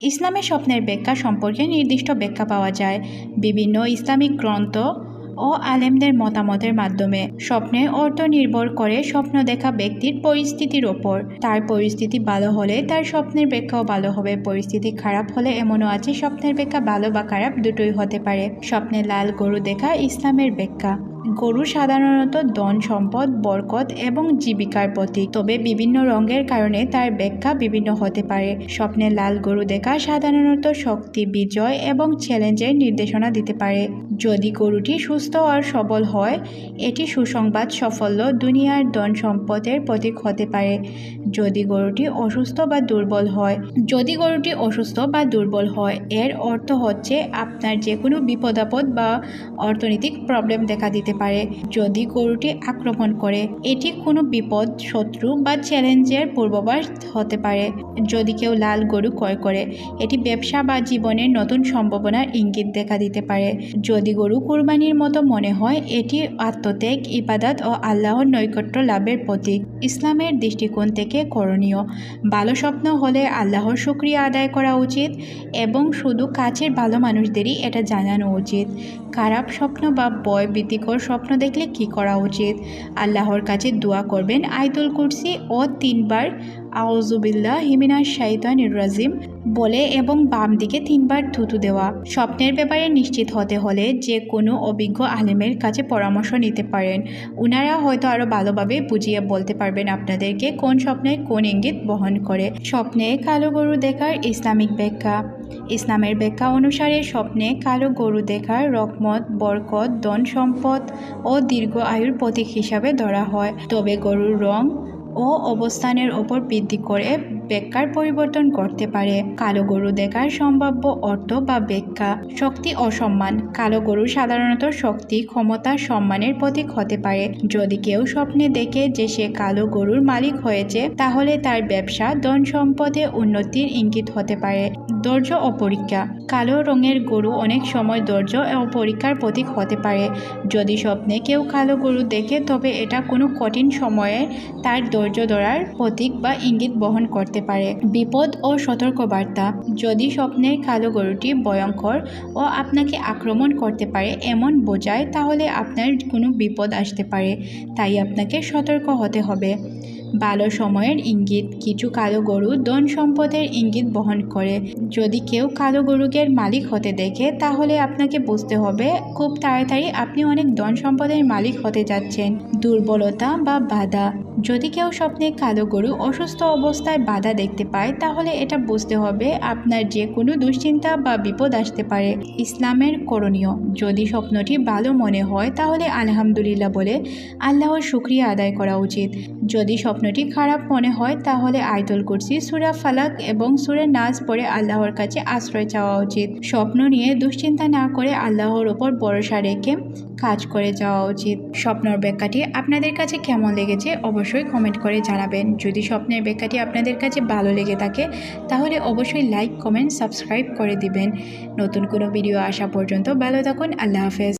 ইসলামে স্বপ্নের ব্যাখ্যা সম্পর্কে নির্দিষ্ট ব্যাখ্যা পাওয়া যায়। বিভিন্ন ইসলামিক গ্রন্থ ও আলেমদের মতামতের মাধ্যমে স্বপ্নের অর্থ নির্ভর করে স্বপ্ন দেখা ব্যক্তির পরিস্থিতির ওপর। তার পরিস্থিতি ভালো হলে তার স্বপ্নের ব্যাখ্যাও ভালো হবে। পরিস্থিতি খারাপ হলে এমনও আছে, স্বপ্নের ব্যাখ্যা ভালো বা খারাপ দুটোই হতে পারে। স্বপ্নে লাল গরু দেখা ইসলামের ব্যাখ্যা। গরু সাধারণত ধন সম্পদ, বরকত এবং জীবিকার প্রতীক। তবে বিভিন্ন রঙের কারণে তার ব্যাখ্যা বিভিন্ন হতে পারে। স্বপ্নে লাল গরু দেখা সাধারণত শক্তি, বিজয় এবং চ্যালেঞ্জের নির্দেশনা দিতে পারে। যদি গরুটি সুস্থ আর সবল হয়, এটি সুসংবাদ, সাফল্য, দুনিয়ার ধন সম্পদের প্রতীক হতে পারে। যদি গরুটি অসুস্থ বা দুর্বল হয়, যদি গরুটি অসুস্থ বা দুর্বল হয়, এর অর্থ হচ্ছে আপনার যে কোনো বিপদ আপদ বা অর্থনৈতিক প্রবলেম দেখা দিতে পারে। যদি গরুটি আক্রমণ করে, এটি কোনো বিপদ, শত্রু বা চ্যালেঞ্জের পূর্বাভাস হতে পারে। যদি কেউ লাল গরু ক্রয় করে, এটি ব্যবসা বা জীবনের নতুন সম্ভাবনার ইঙ্গিত দেখা দিতে পারে। যদি গরু কুরবানির মতো মনে হয়, এটি আত্মত্যাগ, ইবাদত ও আল্লাহর নৈকট্য লাভের প্রতীক। ইসলামের দৃষ্টিকোণ থেকে করণীয়। ভালো স্বপ্ন হলে আল্লাহর শুক্রিয়া আদায় করা উচিত এবং শুধু কাছের ভালো মানুষদেরই এটা জানানো উচিত। খারাপ স্বপ্ন বা বয় ভীতিকর স্বপ্ন দেখলে কি করা উচিত? আল্লাহর কাছে দোয়া করবেন আয়তুল কুরসি ও তিনবার। আউজুবিল্লাহ হিমিনা শাইতান রাজিম। বলে এবং বাম দিকে তিনবার থুতু দেওয়া। স্বপ্নের ব্যাপারে নিশ্চিত হতে হলে যে কোনো অভিজ্ঞ আলেমের কাছে পরামর্শ নিতে পারেন। উনারা হয়তো আরও ভালোভাবে বুঝিয়ে বলতে পারবেন আপনাদেরকে কোন স্বপ্নে কোন ইঙ্গিত বহন করে। স্বপ্নে কালো গরু দেখার ইসলামিক ব্যাখ্যা। ইসলামের ব্যাখ্যা অনুসারে স্বপ্নে কালো গরু দেখার রকমত, বরকত, ধন সম্পদ ও দীর্ঘ আয়ুর প্রতীক হিসাবে ধরা হয়। তবে গরুর রং ও অবস্থানের ওপর ভিত্তি করে ব্যাখ্যার পরিবর্তন করতে পারে। কালো গরু দেখার সম্ভাব্য অর্থ বা ব্যাখ্যা, শক্তি অসম্মান কালো গরু সাধারণত শক্তি, ক্ষমতা, সম্মানের প্রতীক হতে পারে। যদি কেউ স্বপ্নে দেখে যে সে কালো গরুর মালিক হয়েছে, তাহলে তার ব্যবসা ধন সম্পদে উন্নতির ইঙ্গিত হতে পারে। ধৈর্য ও পরীক্ষা। কালো রঙের গরু অনেক সময় ধৈর্য ও পরীক্ষার প্রতীক হতে পারে। যদি স্বপ্নে কেউ কালো গরু দেখে, তবে এটা কোনো কঠিন সময়ে তার ধৈর্য ধরার প্রতীক বা ইঙ্গিত বহন করতে পারে। বিপদ ও সতর্কবার্তা। যদি স্বপ্নের কালো গরুটি ভয়ঙ্কর ও আপনাকে আক্রমণ করতে পারে এমন বোঝায়, তাহলে আপনার কোনো বিপদ আসতে পারে। তাই আপনাকে সতর্ক হতে হবে। ভালো সময়ের ইঙ্গিত। কিছু কালো গরু ধন সম্পদের ইঙ্গিত বহন করে। যদি কেউ কালো গরুকের মালিক হতে দেখে, তাহলে আপনাকে বুঝতে হবে, খুব তাড়াতাড়ি আপনি অনেক ধন সম্পদের মালিক হতে যাচ্ছেন। দুর্বলতা বা বাধা। যদি কেউ স্বপ্নে কালো গরু অসুস্থ অবস্থায় বাধা দেখতে পায়, তাহলে এটা বুঝতে হবে আপনার যে কোনো দুশ্চিন্তা বা বিপদ আসতে পারে। ইসলামের করণীয়, যদি স্বপ্নটি ভালো মনে হয়, তাহলে আলহামদুলিল্লাহ বলে আল্লাহর শুক্রিয়া আদায় করা উচিত। যদি স্বপ্নটি খারাপ মনে হয়, তাহলে আয়তুল কুরসি, সুরা ফালাক এবং সুরে নাচ পড়ে আল্লাহর কাছে আশ্রয় চাওয়া উচিত। স্বপ্ন নিয়ে দুশ্চিন্তা না করে আল্লাহর ওপর ভরসা রেখে কাজ করে যাওয়া উচিত। স্বপ্নর ব্যাখ্যাটি আপনাদের কাছে কেমন লেগেছে অবশ্যই কমেন্ট করে জানাবেন। যদি স্বপ্নের ব্যাখ্যাটি আপনাদের কাছে ভালো লেগে থাকে, তাহলে অবশ্যই লাইক কমেন্ট সাবস্ক্রাইব করে দিবেন। নতুন কোনো ভিডিও আসা পর্যন্ত ভালো থাকুন। আল্লাহ হাফেজ।